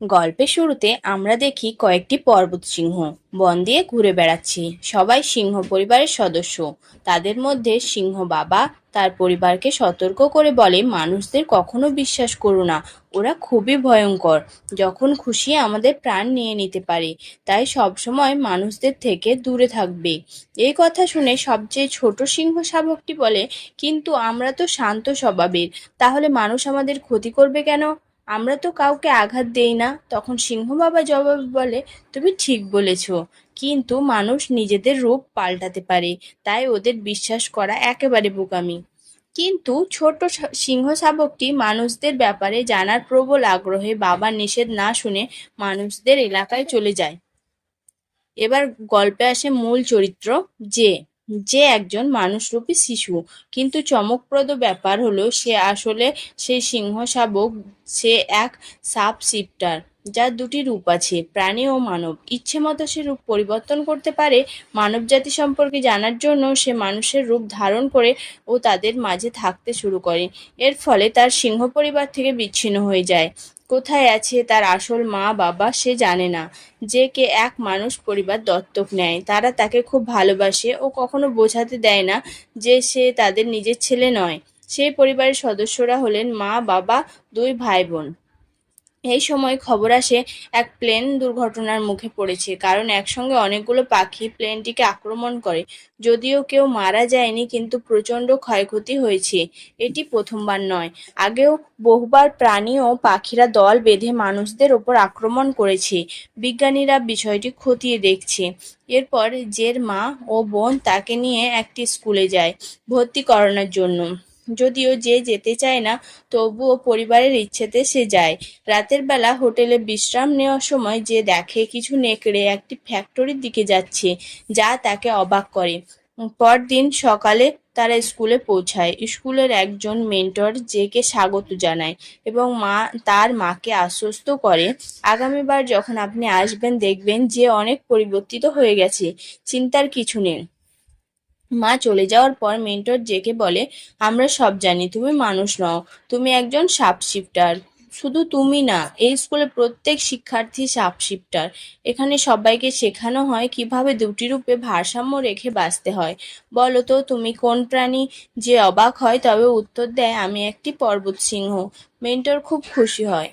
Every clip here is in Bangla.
গল্পের শুরুতে আমরা দেখি কয়েকটি পর্বত সিংহ। বন দিয়ে ঘুরে বেড়াচ্ছে। সবাই সিংহ পরিবারের সদস্য। তাদের মধ্যে সিংহ বাবা তার পরিবারকে সতর্ক করে বলে, মানুষদের কখনো বিশ্বাস করো না। ওরা খুবই ভয়ঙ্কর। যখন খুশি আমাদের প্রাণ নিয়ে নিতে পারে। তাই সবসময় মানুষদের থেকে দূরে থাকবে। এই কথা শুনে সবচেয়ে ছোট সিংহ শাবকটি বলে, কিন্তু আমরা তো শান্ত স্বভাবের। তাহলে মানুষ আমাদের ক্ষতি করবে কেন? আমরা তো কাউকে আঘাত দেই না। তখন সিংহ বাবা জবাব বলে, তুমি ঠিক বলেছ, কিন্তু মানুষ নিজেদের রূপ পাল্টাতে পারে, তাই ওদের বিশ্বাস করা একেবারে বোকামি। কিন্তু ছোট সিংহ শাবকটি মানুষদের ব্যাপারে জানার প্রবল আগ্রহে বাবার নিষেধ না শুনে মানুষদের এলাকায় চলে যায়। এবার গল্পে আসে মূল চরিত্র, যে যে একজন মানুষরূপী শিশু। কিন্তু চমকপ্রদ ব্যাপার হলো, সে আসলে সেই সিংহ শাবক, সে এক সাপ শিফটার যার দুটি রূপ আছে, প্রাণী ও মানব। ইচ্ছে মতো সে রূপ পরিবর্তন করতে পারে মানব জাতি সম্পর্কে জানার জন্য সে মানুষের রূপ ধারণ করে ও তাদের মাঝে থাকতে শুরু করে। এর ফলে তার সিংহ পরিবার থেকে বিচ্ছিন্ন হয়ে যায়। কোথায় আছে তার আসল মা, বাবা সে জানে না। যে কে এক মানুষ পরিবার দত্তক নেয়। তারা তাকে খুব ভালোবাসে ও কখনো বোঝাতে দেয় না যে সে তাদের নিজের ছেলে নয়। সেই পরিবারের সদস্যরা হলেন মা, বাবা, দুই ভাই বোন। এই সময় খবর আসে, এক প্লেন দুর্ঘটনার মুখে পড়েছে। কারণ একসঙ্গে অনেকগুলো পাখি প্লেনটিকে আক্রমণ করে। যদিও কেউ মারা যায়নি, কিন্তু প্রচণ্ড ক্ষয়ক্ষতি হয়েছে। এটি প্রথমবার নয়। আগেও বহুবার প্রাণী ও পাখিরা দল বেঁধে মানুষদের ওপর আক্রমণ করেছে। বিজ্ঞানীরা বিষয়টি খতিয়ে দেখছে। এরপর জের মা ও বোন তাকে নিয়ে একটি স্কুলে যায়, ভর্তি করানোর জন্য। যদিও যে যেতে চায় না, তবুও পরিবারের ইচ্ছেতে সে যায়। রাতের বেলা হোটেলে বিশ্রাম নেওয়ার সময় যে দেখে কিছু নেকড়ে একটি ফ্যাক্টরির দিকে যাচ্ছে, যা তাকে অবাক করে। পরদিন সকালে তারা স্কুলে পৌঁছায়। স্কুলের একজন মেন্টর জেকে স্বাগত জানায় এবং মা তার মাকে আশ্বস্ত করে, আগামীবার যখন আপনি আসবেন, দেখবেন যে অনেক পরিবর্তিত হয়ে গেছে। চিন্তার কিছু নেই। মা চলে যাওয়ার পর মেন্টর জেকে বলে, আমরা সব জানি, তুমি মানুষ নও, তুমি একজন সাপ শিফটার শুধু তুমি না, এই স্কুলে প্রত্যেক শিক্ষার্থী সাপ শিফটার এখানে সবাইকে শেখানো হয় কীভাবে দুটি রূপে ভারসাম্য রেখে বাঁচতে হয়। বলো তো, তুমি কোন প্রাণী যে অবাক হয় তবে উত্তর দেয়, আমি একটি পর্বত সিংহ। মেন্টর খুব খুশি হয়।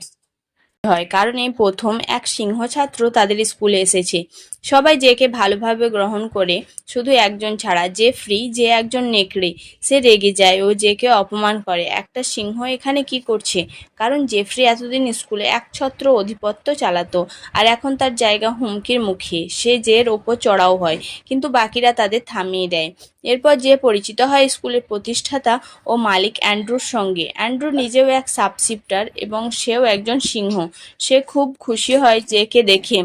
হয়, কারণ এই প্রথম এক সিংহ ছাত্র তাদের স্কুলে এসেছে। সবাই জেকে ভালোভাবে গ্রহণ করে, শুধু একজন ছাড়া, যে ফ্রি যে একজন নেকড়ে, সে রেগে যায় ও জেকে অপমান করে। একটা সিংহ এখানে কি করছে? কারণ জেফ্রি এতদিন স্কুলে এক একছত্র অধিপত্য চালাতো, আর এখন তার জায়গা হুমকির মুখে। সে জের ওপর চড়াও হয়, কিন্তু বাকিরা তাদের থামিয়ে দেয়। এরপর যে পরিচিত হয় স্কুলের প্রতিষ্ঠাতা ও মালিক অ্যান্ড্রুর সঙ্গে। অ্যান্ড্রু নিজেও এক সাবসিপ্টার এবং সেও একজন সিংহ। সে খুব খুশি হয় জেকে দেখে।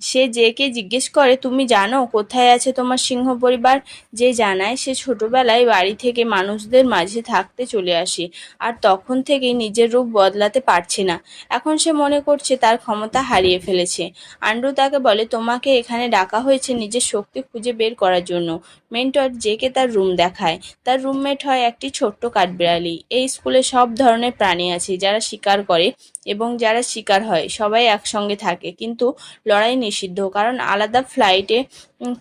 সে জেকে জিজ্ঞেস করে, তুমি জানো কোথায় আছে তোমার সিংহ পরিবার? যে জানায়, সে ছোটবেলায় বাড়ি থেকে মানুষদের মাঝে থাকতে চলে আসে আর তখন থেকেই নিজের রূপ বদলাতে পারছে না। এখন সে মনে করছে তার ক্ষমতা হারিয়ে ফেলেছে। আন্ড্রু তাকে বলে, তোমাকে এখানে ডাকা হয়েছে নিজের শক্তি খুঁজে বের করার জন্য। মেন্টর জেকে তার রুম দেখায়। তার রুমমেট হয় একটি ছোট্ট কাঠবিড়ালি। এই স্কুলে সব ধরনের প্রাণী আছে যারা শিকার করে এবং যারা শিকার হয়, সবাই একসঙ্গে থাকে। কিন্তু লড়াই নিষিদ্ধ, কারণ আলাদা ফ্লাইটে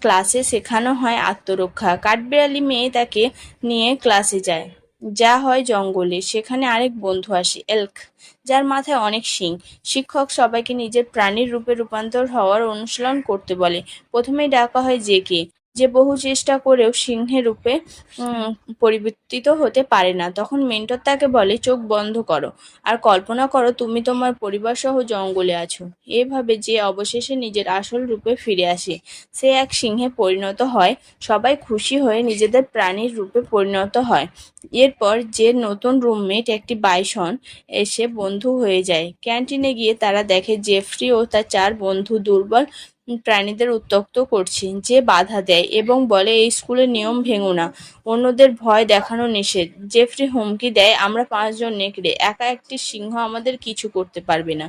ক্লাসে শেখানো হয় আত্মরক্ষা। কাঠবিড়ালি মেয়ে তাকে নিয়ে ক্লাসে যায়। যা হয় জঙ্গলে। সেখানে আরেক বন্ধু আসে এলক যার মাথায় অনেক শিং। শিক্ষক সবাইকে নিজের প্রাণীর রূপে রূপান্তর হওয়ার অনুশীলন করতে বলে। প্রথমেই ডাকা হয় জেকে যে বহু চেষ্টা করেও সিংহের রূপে পরিবর্তিত হতে পারে না। তখন মেন্টর তাকে বলে, চোখ বন্ধ করো আর কল্পনা করো তুমি তোমার পরিবার সহ জঙ্গলে আছো। এভাবে যে অবশেষে নিজের আসল রূপে ফিরে আসে, সে এক সিংহে পরিণত হয়। সবাই খুশি হয়ে নিজেদের প্রাণীর রূপে পরিণত হয়। এরপর যে নতুন রুমমেট একটি বাইসন এসে বন্ধু হয়ে যায়। ক্যান্টিনে গিয়ে তারা দেখে, জেফ্রি ও তার চার বন্ধু দুর্বল প্রাণীদের উত্তক্ত করছে, যে বাধা দেয় এবং বলে, এই স্কুলের নিয়ম ভেঙো না। অন্যদের ভয় দেখানো নিষেধ। জেফ্রি হুমকি দেয়, আমরা পাঁচজন নেকড়ে। একা একটি সিংহ আমাদের কিছু করতে পারবে না।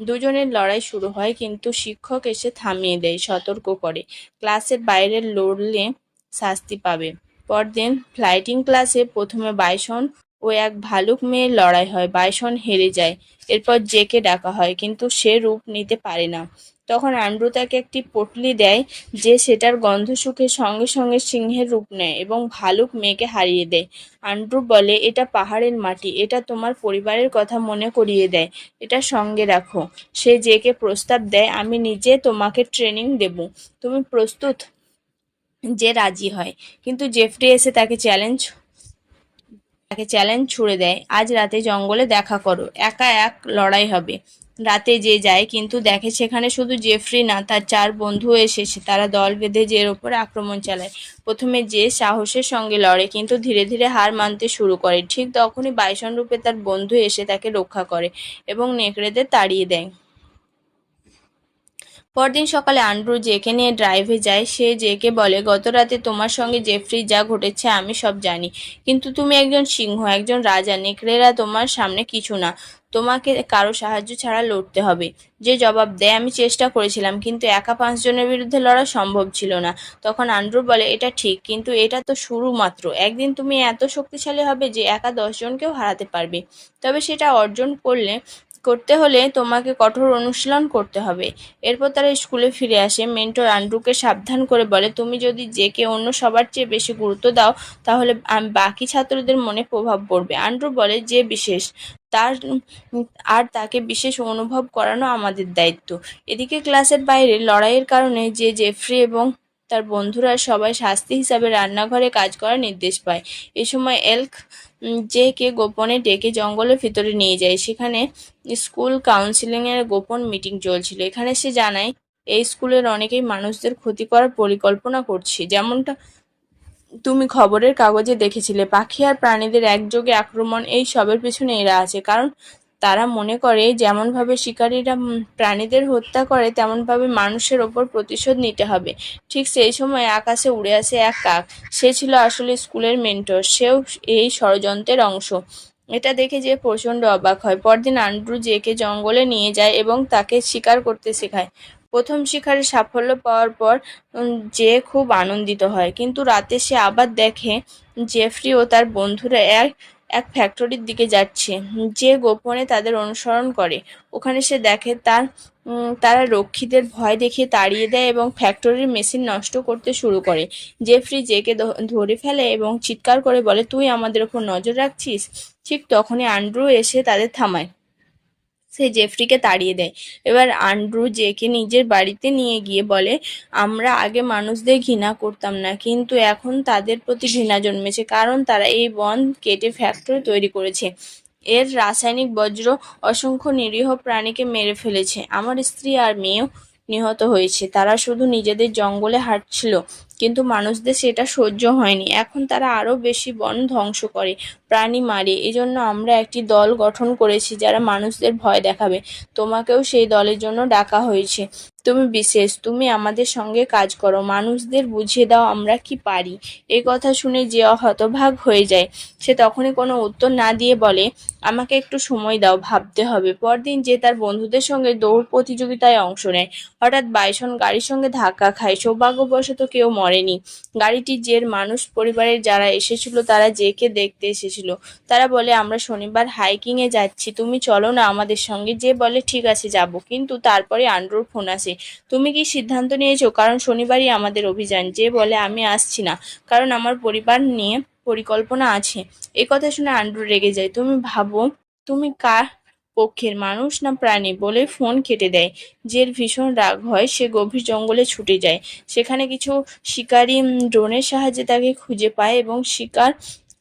দুজনের লড়াই শুরু হয়, কিন্তু শিক্ষক এসে থামিয়ে দেয়, সতর্ক করে। ক্লাসের বাইরে লড়লে শাস্তি পাবে। পরদিন ফ্লাইটিং ক্লাসে প্রথমে বাইসন ও এক ভালুক মেয়ের লড়াই হয়। বাইসন হেরে যায়। এরপর জেকে ডাকা হয়, কিন্তু সে রূপ নিতে পারে না। তখন আন্ড্রু তাকে একটি পটলি দেয় যে সেটার গন্ধ সুখে সঙ্গে সঙ্গে সিংহের রূপ নেয় এবং ভালুক মেয়েকে হারিয়ে দেয়। আন্ড্রু বলে, এটা পাহাড়ের মাটি, এটা তোমার পরিবারের কথা মনে করিয়ে দেয়, এটা সঙ্গে রাখো। সে জেকে প্রস্তাব দেয়, আমি নিজে তোমাকে ট্রেনিং দেব। তুমি প্রস্তুত যে রাজি হয়। কিন্তু জেফরি এসে তাকে চ্যালেঞ্জ তাকে চ্যালেঞ্জ ছুড়ে দেয়। আজ রাতে জঙ্গলে দেখা করো, একা এক লড়াই হবে। রাতে যে যায়, কিন্তু দেখে সেখানে শুধু জেফরি না, তার চার বন্ধু এসেছে। তারা দল বেঁধে জের ওপর আক্রমণ চালায়। প্রথমে যে সাহসের সঙ্গে লড়ে, কিন্তু ধীরে ধীরে হার মানতে শুরু করে। ঠিক তখনই বাইসন রূপে তার বন্ধু এসে তাকে রক্ষা করে এবং নেকড়েদের তাড়িয়ে দেয়। পরদিন সকালে আন্ড্রু জেকে নিয়ে ড্রাইভে যায়। সে জেকে বলে গত রাতে তোমার সঙ্গে জেফ্রি যা ঘটেছে আমি সব জানি। কিন্তু তুমি একজন সিংহ, একজন রাজা, নেকড়েরা তোমার সামনে কিছু না। তোমাকে কারও সাহায্য ছাড়া লড়তে হবে যে জবাব দেয়, আমি চেষ্টা করেছিলাম, কিন্তু একা পাঁচজনের বিরুদ্ধে লড়া সম্ভব ছিল না তখন আন্ড্রু বলে, এটা ঠিক, কিন্তু এটা তো শুরু মাত্র। একদিন তুমি এত শক্তিশালী হবে যে একা দশজনকেও হারাতে পারবে। তবে সেটা অর্জন করলে করতে হলে তোমাকে কঠোর অনুশীলন করতে হবে। এরপর তারা স্কুলে ফিরে আসে। মেন্টর আন্ড্রুকে সাবধান করে বলে, তুমি যদি জেকে অন্য সবার চেয়ে বেশি গুরুত্ব দাও, তাহলে বাকি ছাত্রদের মনে প্রভাব পড়বে। আন্ড্রু বলে, যে বিশেষ, তার, আর তাকে বিশেষ অনুভব করানো আমাদের দায়িত্ব। এদিকে ক্লাসের বাইরে লড়াইয়ের কারণে যে জেফ্রি এবং তার বন্ধুরা সবাই শাস্তি হিসাবে রান্নাঘরে কাজ করার নির্দেশ পায়। এ সময় এলক উম, যে কে গোপনে ডেকে জঙ্গলের ভিতরে নিয়ে যায়। সেখানে স্কুল কাউন্সিলিং এর গোপন মিটিং চলছিল। এখানে সে জানায় এই স্কুলের অনেকেই মানুষদের ক্ষতি করার পরিকল্পনা করছে। যেমনটা তুমি খবরের কাগজে দেখেছিলে পাখি আর প্রাণীদের একযোগে আক্রমণ এই সবের পিছনে এরা আছে। কারণ তারা মনে করে যেমনভাবে শিকারীরা প্রাণীদের হত্যা করে, তেমনভাবে মানুষের ওপর প্রতিশোধ নিতে হবে। ঠিক সেই সময় আকাশে উড়ে আসে এক কাক। সে ছিল আসলে স্কুলের মেন্টর। সেও এই ষড়যন্ত্রের অংশ। এটা দেখে যে প্রচণ্ড অবাক হয়। পরদিন আন্ড্রু জেকে জঙ্গলে নিয়ে যায় এবং তাকে শিকার করতে শেখায়। প্রথম শিকারে সাফল্য পাওয়ার পর যে খুব আনন্দিত হয়। কিন্তু রাতে সে আবার দেখে, জেফরি ও তার বন্ধুরা এক এক ফ্যাক্টরির দিকে যাচ্ছে। যে গোপনে তাদের অনুসরণ করে। ওখানে সে দেখে তার তারা রক্ষীদের ভয় দেখে তাড়িয়ে দেয় এবং ফ্যাক্টরির মেশিন নষ্ট করতে শুরু করে। জেফ্রি জেকে ধরে ফেলে এবং চিৎকার করে বলে, তুই আমাদের ওপর নজর রাখছিস? ঠিক তখনই আন্ড্রু এসে তাদের থামায়। সে জেফরিকে তাড়িয়ে দেয়। এবার আন্ড্রু জেকে নিজের বাড়িতে নিয়ে গিয়ে বলে, আমরা আগে মানুষদের ঘৃণা করতাম না, কিন্তু এখন তাদের প্রতি ঘৃণা জন্মেছে, কারণ তারা এই বন কেটে ফ্যাক্টরি তৈরি করেছে। এর রাসায়নিক বজ্র অসংখ্য নিরীহ প্রাণীকে মেরে ফেলেছে। আমার স্ত্রী আর মেয়েও নিহত হয়েছে। তারা শুধু নিজেদের জঙ্গলে হাঁটছিল। কিন্তু মানুষদের সেটা সহ্য হয়নি। এখন তারা আরও বেশি বন ধ্বংস করে, প্রাণী মারে। এই জন্য আমরা একটি দল গঠন করেছি যারা মানুষদের ভয় দেখাবে। তোমাকেও সেই দলের জন্য ডাকা হয়েছে। তুমি বিশেষ, তুমি আমাদের সঙ্গে কাজ করো। মানুষদের বুঝিয়ে দাও আমরা কি পারি। এই কথা শুনে যে হতভাগ হয়ে যায়, সে তখনই কোনো উত্তর না দিয়ে বলে, আমাকে একটু সময় দাও, ভাবতে হবে। পরদিন যে তার বন্ধুদের সঙ্গে দৌড় প্রতিযোগিতায় অংশ নেয়। হঠাৎ বাইসন গাড়ির সঙ্গে ধাক্কা খায়। সৌভাগ্যবশত কেউ মরেনি। গাড়িটি জের মানুষ পরিবারের যারা এসেছিল, তারা জেকে দেখতে এসেছিল। তারা বলে, আমরা শনিবার হাইকিং এ যাচ্ছি। তুমি চলো না আমাদের সঙ্গে। যে বলে, ঠিক আছে, যাব। কিন্তু তারপরে আন্ড্রুর ফোন আসে। তুমি কি সিদ্ধান্ত নিয়েছো? কারণ শনিবারই আমাদের অভিযান। যে বলে, আমি আসছি না। কারণ আমার পরিবার নিয়ে পরিকল্পনা আছে। এই কথা শুনে আন্ড্রু রেগে যায়। তুমি ভাবো, তুমি কার পক্ষের মানুষ না প্রাণী বলে ফোন কেটে দেয়। জের ভীষণ রাগ হয়, সে গভীর জঙ্গলে ছুটে যায়। সেখানে কিছু শিকারী ড্রোনের সাহায্যে তাকে খুঁজে পায় এবং শিকার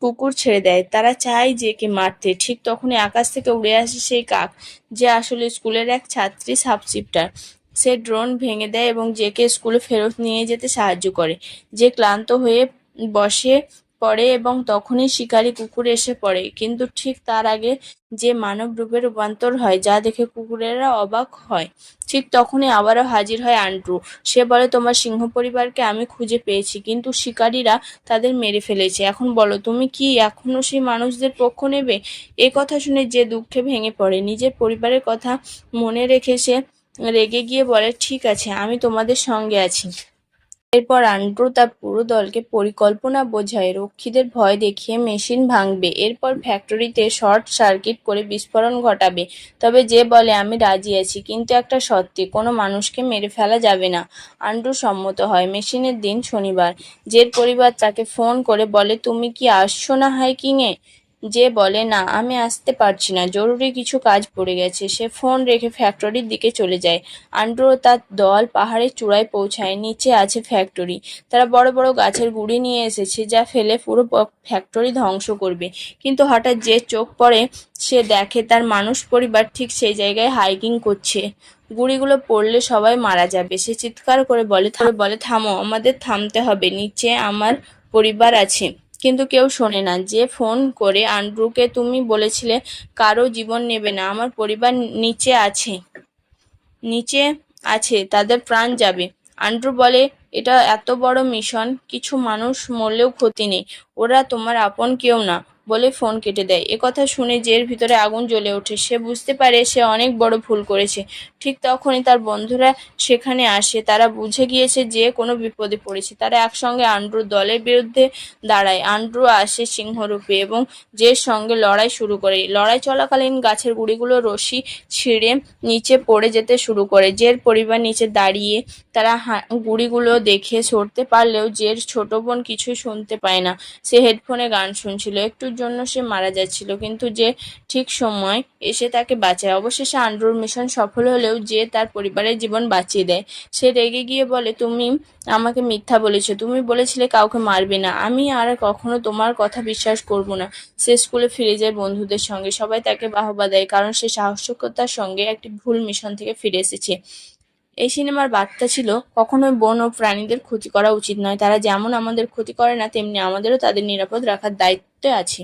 কুকুর ছেড়ে দেয়। তারা চায় যে কে মারতে। ঠিক তখনই আকাশ থেকে উড়ে আসে সেই কাক, যে আসলে স্কুলের এক ছাত্রী সাবশিফটার। সে ড্রোন ভেঙে দেয় এবং জেকে স্কুলে ফেরত নিয়ে যেতে সাহায্য করে। যে ক্লান্ত হয়ে বসে পড়ে এবং তখনই শিকারী কুকুর এসে পড়ে। কিন্তু ঠিক তার আগে যে মানব রূপে রূপান্তর হয়, যা দেখে কুকুরেরা অবাক হয়, ঠিক তখনই আবারও হাজির হয় আন্ড্রু সে বলে, তোমার সিংহ পরিবারকে আমি খুঁজে পেয়েছি, কিন্তু শিকারীরা তাদের মেরে ফেলেছে। এখন বলো, তুমি কি এখনও সেই মানুষদের পক্ষ নেবে? এ কথা শুনে যে দুঃখে ভেঙে পড়ে, নিজের পরিবারের কথা মনে রেখে সে রেগে গিয়ে বলে, ঠিক আছে, আমি তোমাদের সঙ্গে আছি। এরপর আন্ড্রু তার পুরো দলকে পরিকল্পনা বোঝায়। রক্ষীদের ভয় দেখিয়ে মেশিন ভাঙবে। এরপর ফ্যাক্টরিতে শর্ট সার্কিট করে বিস্ফোরণ ঘটাবে। তবে যে বলে, আমি রাজি আছি, কিন্তু একটা সত্যি, কোনো মানুষকে মেরে ফেলা যাবে না। আন্ড্রু সম্মত হয়। মেশিনের দিন শনিবার। জের পরিবার তাকে ফোন করে বলে, তুমি কি আসছো না হাইকিংয়ে? যে বলে, না, আমি আসতে পারছি না। জরুরি কিছু কাজ পড়ে গেছে। সে ফোন রেখে ফ্যাক্টরির দিকে চলে যায়। আন্ড্রু তার দল পাহাড়ের চূড়ায় পৌঁছায়। নিচে আছে ফ্যাক্টরি। তারা বড় বড় গাছের গুঁড়ি নিয়ে এসেছে, যা ফেলে পুরো ফ্যাক্টরি ধ্বংস করবে। কিন্তু হঠাৎ যে চোখ পড়ে, সে দেখে তার মানুষ পরিবার ঠিক সেই জায়গায় হাইকিং করছে। গুঁড়িগুলো পড়লে সবাই মারা যাবে। সে চিৎকার করে বলে বলে, থামো, আমাদের থামতে হবে। নিচে আমার পরিবার আছে। কিন্তু কেউ শোনে না। যে ফোন করে, আন্ড্রুকে তুমি বলেছিলে, কারও জীবন নেবে না, আমার পরিবার নিচে আছে। নিচে আছে, তাদের প্রাণ যাবে। আন্ড্রু বলে, এটা এত বড় মিশন, কিছু মানুষ মরলেও ক্ষতি নেই। ওরা তোমার আপন কেউ না। বলে ফোন কেটে দেয়। একথা শুনে জের ভিতরে আগুন জ্বলে ওঠে। সে বুঝতে পারে সে অনেক বড় ভুল করেছে। ঠিক তখনই তার বন্ধুরা সেখানে আসে। তারা বুঝে গিয়েছে যে কোনো বিপদে পড়েছে। তারা একসঙ্গে আন্ড্রু দলের বিরুদ্ধে দাঁড়ায়। আন্ড্রু আসে সিংহরূপে এবং জের সঙ্গে লড়াই শুরু করে। লড়াই চলাকালীন গাছের গুঁড়িগুলো রশি ছিঁড়ে নিচে পড়ে যেতে শুরু করে। জের পরিবার নিচে দাঁড়িয়ে তারা গুঁড়িগুলো দেখে সরতে পারলেও জের ছোট বোন কিছুই শুনতে পায় না। সে হেডফোনে গান শুনছিল। একটুর জন্য সে মারা যাচ্ছিল। কিন্তু যে ঠিক সময় এসে তাকে বাঁচায়। অবশেষে আন্ড্রুর মিশন সফল হলেও যে তার পরিবারের জীবন বাঁচিয়ে দেয়। সে রেগে গিয়ে বলে, তুমি আমাকে মিথ্যা বলেছ। তুমি বলেছিলে কাউকে মারবে না। আমি আর কখনো তোমার কথা বিশ্বাস করব না। সে স্কুলে ফিরে যায় বন্ধুদের সঙ্গে। সবাই তাকে বাহবা দেয়, কারণ সে সাহসিকতার সঙ্গে একটি ভুল মিশন থেকে ফিরে এসেছে। এই সিনেমার বার্তা ছিল, কখনোই বন ও প্রাণীদের ক্ষতি করা উচিত নয়। তারা যেমন আমাদের ক্ষতি করে না, তেমনি আমাদেরও তাদের নিরাপদ রাখার দায়িত্বে আছে।